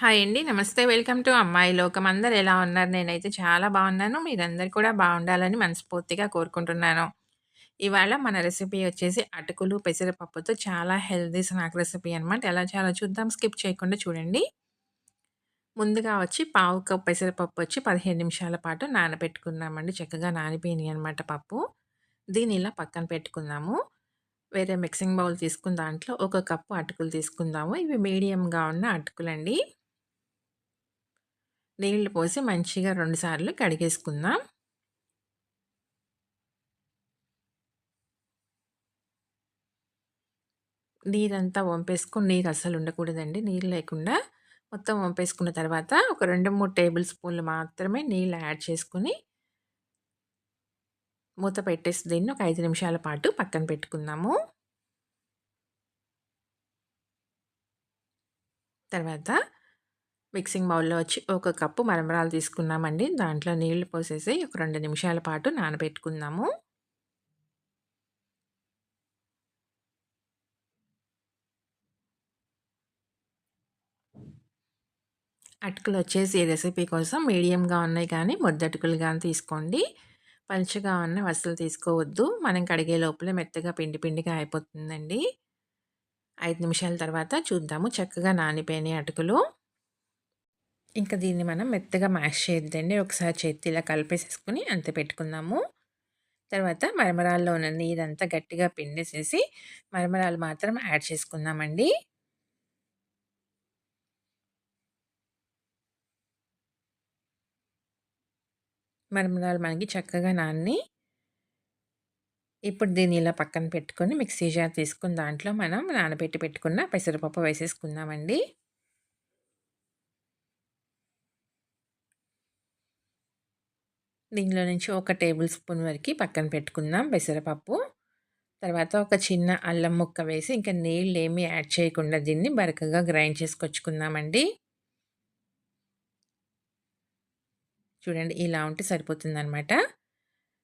Hi అండి. నమస్తే. Welcome to అమ్మాయి లోకం. అందరు ఎలా ఉన్నారు? నేనైతే చాలా బాగున్నాను. మీరందరు కూడా బాగుండాలని మనస్ఫూర్తిగా కోరుకుంటున్నాను. ఇవాళ మన రెసిపీ వచ్చేసి అటుకులు, పెసరపప్పుతో చాలా హెల్దీ స్నాక్ రెసిపీ అనమాట. ఎలా చాలా చూద్దాం. స్కిప్ చేయకుండా చూడండి. ముందుగా వచ్చి పావు కప్ పెసరపప్పు వచ్చి 15 నిమిషాల పాటు నానబెట్టుకున్నామండి. చక్కగా నానిపోయినాయి అనమాట పప్పు. దీని ఇలా పక్కన పెట్టుకుందాము. వేరే మిక్సింగ్ బౌల్ తీసుకున్న దాంట్లో ఒక కప్పు అటుకులు తీసుకుందాము. ఇవి మీడియంగా ఉన్న అటుకులండి. నీళ్ళు పోసి మంచిగా రెండుసార్లు కడిగేసుకుందాం. నీరంతా వంపేసుకుని నీరు అస్సలు ఉండకూడదండి. నీరు లేకుండా మొత్తం వంపేసుకున్న తర్వాత ఒక 2, 3 టేబుల్ స్పూన్లు మాత్రమే నీళ్ళు యాడ్ చేసుకొని మూత పెట్టేసి దీన్ని ఒక ఐదు నిమిషాల పాటు పక్కన పెట్టుకుందాము. తర్వాత మిక్సింగ్ బౌల్‌లో వచ్చి ఒక కప్పు మరమరాలు తీసుకున్నామండి. దాంట్లో నీళ్ళు పోసేసి ఒక రెండు నిమిషాల పాటు నానబెట్టుకుందాము. అటుకులు వచ్చేసి ఈ రెసిపీ కోసం మీడియంగా ఉన్నాయి కానీ ముద్దటుకులు కానీ తీసుకోండి. పలుచగా ఉన్న వసలు తీసుకోవద్దు. మనం కడిగే లోపలే మెత్తగా పిండి పిండిగా అయిపోతుందండి. ఐదు నిమిషాల తర్వాత చూద్దాము. చక్కగా నానిపోయినాయి అటుకులు. ఇంకా దీన్ని మనం మెత్తగా మ్యాష్ చేయొద్దండి. ఒకసారి చేతి ఇలా కలిపేసేసుకుని అంత పెట్టుకుందాము. తర్వాత మరమరాల్లో ఉన్న నీరంతా గట్టిగా పిండేసేసి మరమరాలు మాత్రం యాడ్ చేసుకుందామండి. మరమరాలు మనకి చక్కగా నాన్ని ఇప్పుడు దీన్ని ఇలా పక్కన పెట్టుకొని మిక్సీ జార్ తీసుకుని దాంట్లో మనం నానబెట్టి పెట్టుకున్న పెసరపప్పు వేసేసుకుందామండి. దీనిలో నుంచి ఒక టేబుల్ స్పూన్ వరకు పక్కన పెట్టుకుందాం పెసరపప్పు. తర్వాత ఒక చిన్న అల్లం ముక్క వేసి ఇంకా నీళ్ళు ఏమీ యాడ్ చేయకుండా దీన్ని బరకగా గ్రైండ్ చేసుకొచ్చుకుందామండి. చూడండి ఇలా ఉంటే సరిపోతుందనమాట.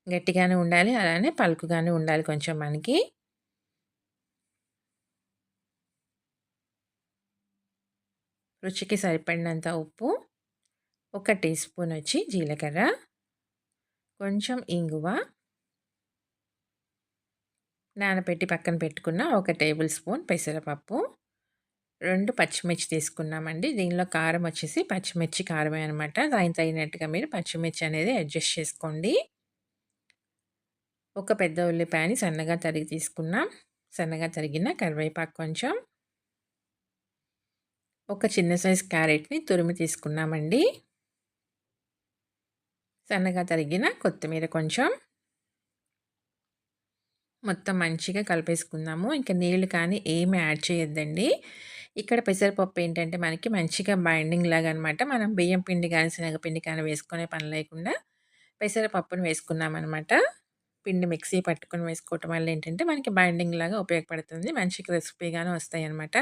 గట్టిగానే ఉండాలి. అలానే పలుకుగానే ఉండాలి కొంచెం మనకి. రుచికి సరిపడినంత ఉప్పు, ఒక టీ స్పూన్ వచ్చి జీలకర్ర, కొంచెం ఇంగువ, నానబెట్టి పక్కన పెట్టుకున్న ఒక టేబుల్ స్పూన్ పెసరపప్పు, రెండు పచ్చిమిర్చి తీసుకున్నామండి. దీనిలో కారం వచ్చేసి పచ్చిమిర్చి కారమే అనమాట. దాని తగినట్టుగా మీరు పచ్చిమిర్చి అనేది అడ్జస్ట్ చేసుకోండి. ఒక పెద్ద ఉల్లిపాయని సన్నగా తరిగి తీసుకున్నాం. సన్నగా తరిగిన కరివేపాకు కొంచెం. ఒక చిన్న సైజ్ క్యారెట్‌ని తురిమి తీసుకున్నామండి. సన్నగా తరిగిన కొత్తిమీర కొంచెం. మొత్తం మంచిగా కలిపేసుకుందాము. ఇంక నీళ్ళు కానీ ఏమి యాడ్ చేయొద్దండి. ఇక్కడ పెసరపప్పు ఏంటంటే మనకి మంచిగా బైండింగ్ లాగా అనమాట. మనం బియ్యం పిండి కానీ శనగపిండి కానీ వేసుకునే పని లేకుండా పెసరపప్పును వేసుకున్నామన్నమాట పిండి మిక్సీ పట్టుకుని వేసుకోవటం వల్ల ఏంటంటే మనకి బైండింగ్ లాగా ఉపయోగపడుతుంది. మంచి క్రిస్పీగాను వస్తాయన్నమాట.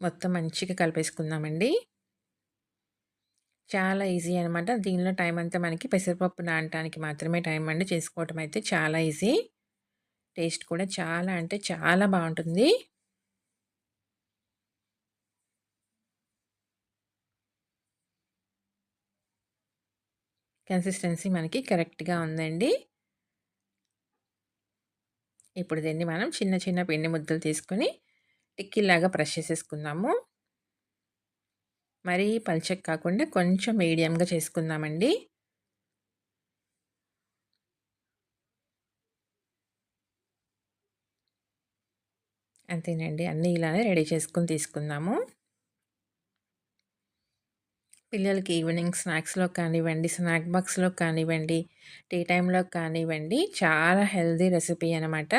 మొత్తం మంచిగా కలిపేసుకుందామండి. చాలా ఈజీ అనమాట. దీనిలో టైం అంతా మనకి పెసరపప్పు నానటానికి మాత్రమే టైం అండి. చేసుకోవటం అయితే చాలా ఈజీ. టేస్ట్ కూడా చాలా అంటే చాలా బాగుంటుంది కన్సిస్టెన్సీ మనకి కరెక్ట్‌గా ఉందండి. ఇప్పుడు దీన్ని మనం చిన్న చిన్న పిండి ముద్దలు తీసుకొని టిక్కీలాగా ప్రెస్ చేసేసుకుందాము. మరీ పల్చగా కాకుండా కొంచెం మీడియంగా చేసుకుందామండి. అంతేనండి. అన్నీ ఇలానే రెడీ చేసుకొని తీసుకుందాము. పిల్లలకి ఈవినింగ్ స్నాక్స్‌లో కానివ్వండి, స్నాక్ బాక్స్‌లో కానివ్వండి, టీ టైంలో కానివ్వండి చాలా హెల్దీ రెసిపీ అనమాట.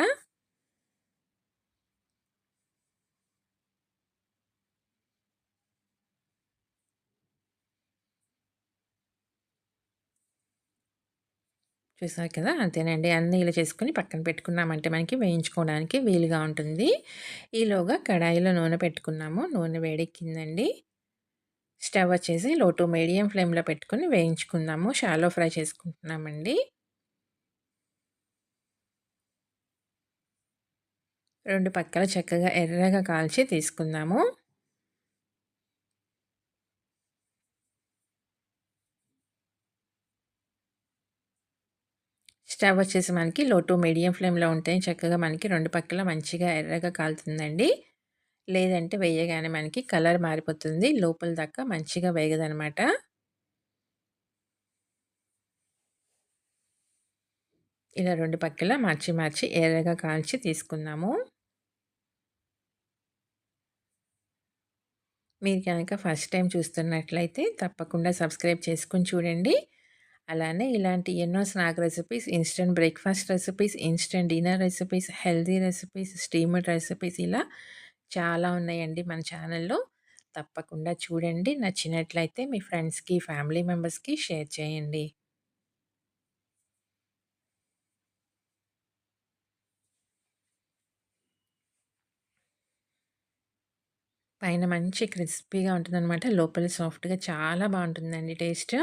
చూసారు కదా? అంతేనండి. అన్నీ ఇలా చేసుకుని పక్కన పెట్టుకున్నామంటే మనకి వేయించుకోవడానికి వీలుగా ఉంటుంది. ఈలోగా కడాయిలో నూనె పెట్టుకున్నాము. నూనె వేడెక్కిందండి. స్టవ్ వచ్చేసి లో టు మీడియం ఫ్లేమ్లో పెట్టుకుని వేయించుకుందాము. Shallow fry చేసుకుంటున్నామండి. రెండు పక్కల చక్కగా ఎర్రగా కాల్చి తీసుకుందాము. స్టవ్ వచ్చేసి మనకి లో టు మీడియం ఫ్లేమ్‌లో ఉంటే చక్కగా మనకి రెండు పక్కల మంచిగా ఎర్రగా కాలుతుందండి. లేదంటే వేయగానే మనకి కలర్ మారిపోతుంది. లోపల దాకా మంచిగా వేగదనమాట. ఇలా రెండు పక్కల మార్చి మార్చి ఎర్రగా కాల్చి తీసుకున్నాము మీరు కనుక ఫస్ట్ టైం చూస్తున్నట్లయితే తప్పకుండా సబ్స్క్రైబ్ చేసుకొని చూడండి. అలానే ఇలాంటి ఎన్నో snack recipes, instant breakfast recipes, instant dinner recipes, healthy recipes, steamed recipes ఇలా చాలా ఉన్నాయండి మన ఛానల్‌లో. తప్పకుండా చూడండి. నచ్చినట్లయితే మీ ఫ్రెండ్స్‌కి, ఫ్యామిలీ మెంబర్స్‌కి షేర్ చేయండి. పైన మంచి క్రిస్పీగా ఉంటుందన్నమాట లోపల సాఫ్ట్‌గా చాలా బాగుంటుందండి టేస్ట్.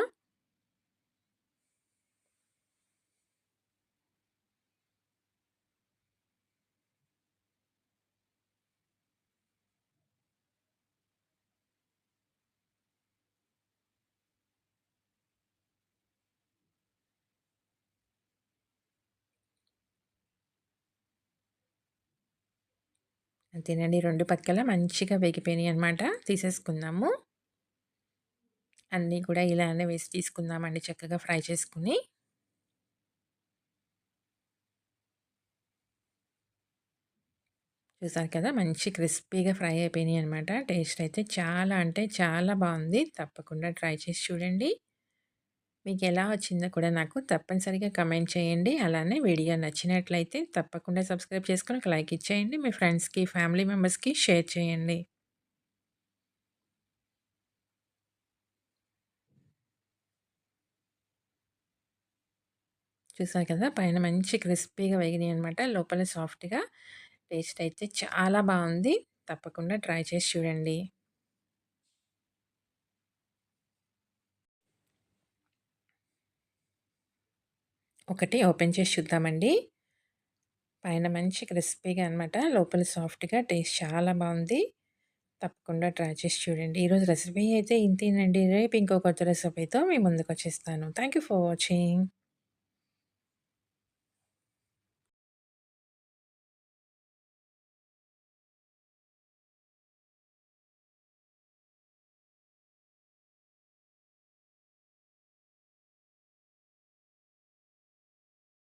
అంతేనండి. రెండు పక్కల మంచిగా వేగిపోయినాయనమాట. తీసేసుకుందాము. అన్నీ కూడా ఇలానే వేసి తీసుకుందామండి చక్కగా ఫ్రై చేసుకుని చూసారు కదా! మంచి క్రిస్పీగా ఫ్రై అయిపోయినాయి అనమాట టేస్ట్ అయితే చాలా అంటే చాలా బాగుంది తప్పకుండా ట్రై చేసి చూడండి. మీకు ఎలా వచ్చిందో కూడా నాకు తప్పనిసరిగా కమెంట్ చేయండి. అలానే వీడియో నచ్చినట్లయితే తప్పకుండా సబ్స్క్రైబ్ చేసుకుని ఒక లైక్ ఇచ్చేయండి. మీ ఫ్రెండ్స్‌కి, ఫ్యామిలీ మెంబర్స్‌కి షేర్ చేయండి. చూసారు కదా! పైన మంచి క్రిస్పీగా వేగినాయనమాట. లోపల సాఫ్ట్‌గా టేస్ట్ అయితే చాలా బాగుంది తప్పకుండా ట్రై చేసి చూడండి. ఒకటి ఓపెన్ చేసి చూద్దామండి. పైన మంచి క్రిస్పీగా అనమాట. లోపల సాఫ్ట్‌గా టేస్ట్ చాలా బాగుంది తప్పకుండా ట్రై చేసి చూడండి. ఈరోజు రెసిపీ అయితే ఇంతేనండి. రేపు ఇంకో కొత్త రెసిపీతో మీ ముందుకొచ్చేస్తాను. Thank you for watching.